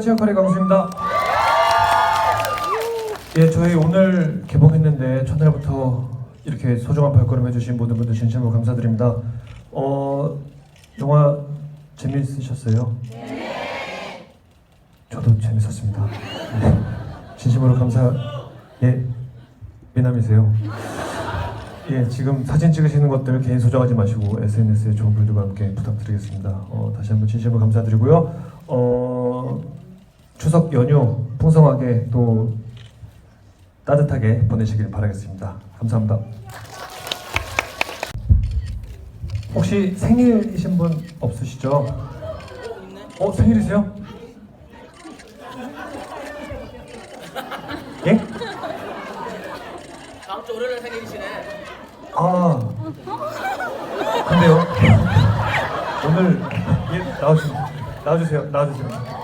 체육관의 강수입니다. 예, 저희 오늘 개봉했는데 첫날부터 이렇게 소중한 발걸음 해주신 모든 분들 진심으로 감사드립니다. 어, 영화 재미있으셨어요? 네. 저도 재밌었습니다. 네, 진심으로 감사. 예, 미남이세요. 예, 지금 사진 찍으시는 것들 개인 소장하지 마시고 SNS에 좋은 글들과 함께 부탁드리겠습니다. 어, 다시 한번 진심으로 감사드리고요. 어, 추석 연휴 풍성하게 또 따뜻하게 보내시길 바라겠습니다. 감사합니다. 혹시 생일이신 분 없으시죠? 어, 생일이세요? 예? 다음 주 월요일 생일이시네. 아 근데요 오늘 예 나와주세요 나와주세요 나와주세요